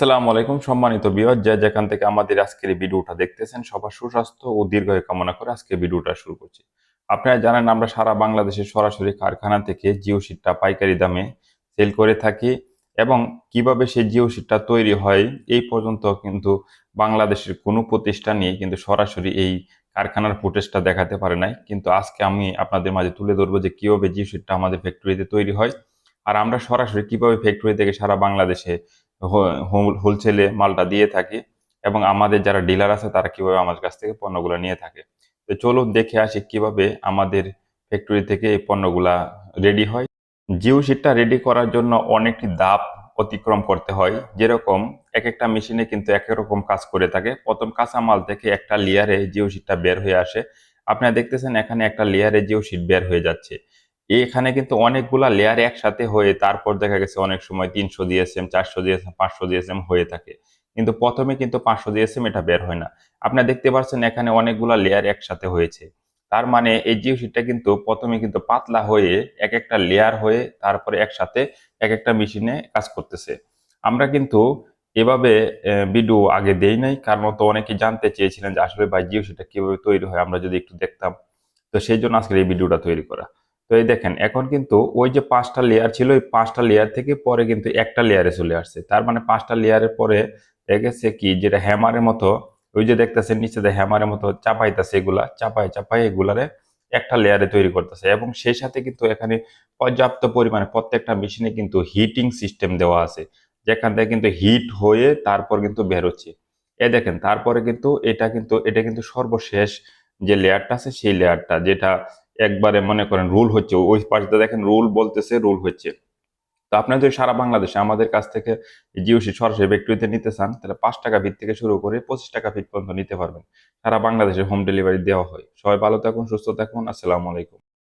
আসসালামু আলাইকুম সম্মানিত বিয়র যা যেখান থেকে আমাদের আজকের ভিডিওটা দেখতেছেন, সবার সুস্বাস্থ্য ও দীর্ঘায়ু কামনা করে আজকে ভিডিওটা শুরু করছি। আপনারা জানেন, আমরা সারা বাংলাদেশে সরাসরি কারখানা থেকে জিও শিটটা পাইকারি দামে সেল করে থাকি এবং কীভাবে সেই জিও শিটটা তৈরি হয়, এই পর্যন্ত কিন্তু বাংলাদেশের কোনো প্রতিষ্ঠানই কিন্তু সরাসরি এই কারখানার ফুটেজটা দেখাতে পারে নাই। কিন্তু আজকে আমি আপনাদের মাঝে তুলে ধরবো যে কীভাবে জিও শিটটা আমাদের ফ্যাক্টরিতে তৈরি হয়, আর আমরা সরাসরি কীভাবে ফ্যাক্টরি থেকে সারা বাংলাদেশে হোলসেলে মালটা দিয়ে থাকি এবং আমাদের যারা ডিলার আছে তারা কীভাবে আমার কাছ থেকে পণ্যগুলো নিয়ে থাকে। তো চলুন দেখে আসি কীভাবে আমাদের ফ্যাক্টরি থেকে এই পণ্যগুলা রেডি হয়। জিও শিটটা রেডি করার জন্য অনেকটি ধাপ অতিক্রম করতে হয়। যেরকম এক একটা মেশিনে কিন্তু এক রকম কাজ করে থাকে। প্রথম কাঁচামাল থেকে একটা লেয়ারে জিও শিটটা বের হয়ে আসে। আপনারা দেখতেছেন এখানে একটা লেয়ারে জিও শিট বের হয়ে যাচ্ছে। এখানে কিন্তু অনেকগুলা লেয়ার একসাথে হয়ে তারপর দেখা গেছে অনেক সময় তিনশো দিয়েছেন চারশো দিয়েছেন পাঁচশো দিয়েছেন হয়ে থাকে। কিন্তু প্রথমে কিন্তু পাঁচশো দিয়েছেন এটা বের হয় না। আপনারা দেখতে পাচ্ছেন এখানে অনেকগুলা লেয়ার একসাথে হয়েছে। তার মানে এই জিও শিটটা কিন্তু প্রথমে কিন্তু পাতলা হয়ে এক একটা লেয়ার হয়ে তারপরে একসাথে এক একটা মেশিনে কাজ করতেছে। আমরা কিন্তু এভাবে ভিডিও আগে দেই নাই, কারণ তো অনেকে জানতে চেয়েছিলেন যে আসলে ভাই জিও শিটটা কীভাবে তৈরি হয়, আমরা যদি একটু দেখতাম। তো সেই জন্য আজকে এই ভিডিওটা তৈরি করা। তো এই দেখেন, এখন কিন্তু ওই যে পাঁচটা লেয়ার ছিল, ওই পাঁচটা লেয়ার থেকে পরে কিন্তু একটা লেয়ারে চলে আসছে। তার মানে পাঁচটা লেয়ারের পরে দেখেছে কি, যেটা হ্যামারের মতো, ওই যে দেখতেছেন নিচে হ্যামারের মতো চাপাইতেছে এগুলা চাপাই চাপাই এগুলারে একটা লেয়ারে তৈরি করতেছে। এবং সেই সাথে কিন্তু এখানে পর্যাপ্ত পরিমাণে প্রত্যেকটা মেশিনে কিন্তু হিটিং সিস্টেম দেওয়া আছে, যেখান থেকে কিন্তু হিট হয়ে তারপর কিন্তু বেরোচ্ছে এ দেখেন, তারপরে কিন্তু এটা কিন্তু এটা কিন্তু সর্বশেষ যে লেয়ারটা আছে, সেই লেয়ারটা যেটা একবারে মনে করেন রুল হচ্ছে, ওই পাশে দেখেন রুল বলতেছে, রুল হচ্ছে। তো আপনারা যদি সারা বাংলাদেশে আমাদের কাছ থেকে জিওসি সরাসরি ব্যক্তিতে নিতে চান, তাহলে পাঁচ টাকা ফিট থেকে শুরু করে পঁচিশ টাকা ফিট পর্যন্ত নিতে পারবেন। সারা বাংলাদেশে হোম ডেলিভারি দেওয়া হয়। সবাই ভালো থাকুন, সুস্থ থাকুন, আসসালামু আলাইকুম।